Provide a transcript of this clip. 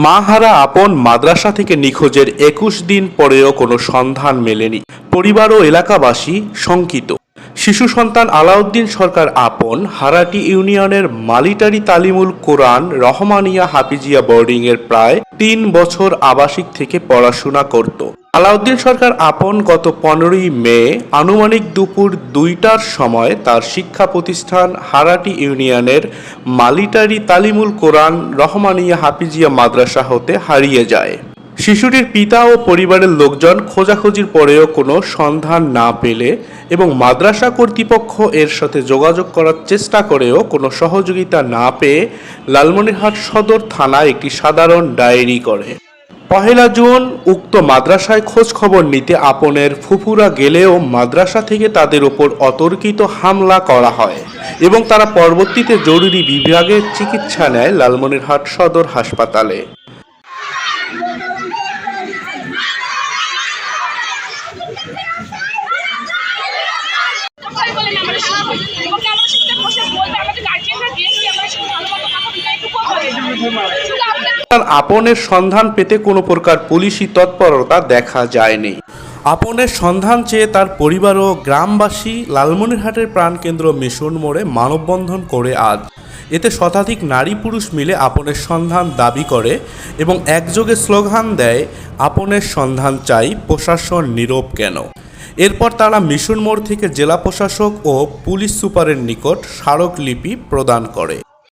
মাহারা আপন মাদ্রাসা থেকে নিখোঁজের একুশ দিন পরেও কোনো সন্ধান মেলেনি। পরিবার ও এলাকাবাসী শঙ্কিত। শিশু সন্তান আলাউদ্দিন সরকার আপন হারাটি ইউনিয়নের মালিটারি তালিমুল কোরআন রহমানিয়া হাফিজিয়া বোর্ডিংয়ের প্রায় তিন বছর আবাসিক থেকে পড়াশোনা করত। আলাউদ্দিন সরকার আপন গত পনেরোই মে আনুমানিক দুপুর দুইটার সময় তার শিক্ষা প্রতিষ্ঠান হারাটি ইউনিয়নের মালিটারি তালিমুল কোরআন রহমানিয়া হাফিজিয়া মাদ্রাসা হতে হারিয়ে যায়। শিশুটির পিতা ও পরিবারের লোকজন খোঁজাখুঁজির পরেও কোনো সন্ধান না পেলে এবং মাদ্রাসা কর্তৃপক্ষ এর সাথে যোগাযোগ করার চেষ্টা করেও কোনো সহযোগিতা না পেয়ে লালমনিরহাট সদর থানায় একটি সাধারণ ডায়েরি করে। পহেলা জুন উক্ত মাদ্রাসায় খোঁজ খবর নিতে আপনের ফুফুরা গেলেও মাদ্রাসা থেকে তাদের ওপর অতর্কিত হামলা করা হয় এবং তারা পরবর্তীতে জরুরি বিভাগে চিকিৎসা নেয় লালমনিরহাট সদর হাসপাতালে। কথাই বলেন তার আপনের সন্ধান পেতে কোনো প্রকার পুলিশি তৎপরতা দেখা যায়নি। আপনের সন্ধান চেয়ে তার পরিবার ও গ্রামবাসী লালমনিরহাটের প্রাণকেন্দ্র মিশন মোড়ে মানববন্ধন করে আজ। এতে শতাধিক নারী পুরুষ মিলে আপনের সন্ধান দাবি করে এবং একযোগে স্লোগান দেয়, আপনের সন্ধান চাই প্রশাসন নীরব কেন? এরপর তারা মিশন মোড় থেকে জেলা প্রশাসক ও পুলিশ সুপারের নিকট স্মারকলিপি প্রদান করে।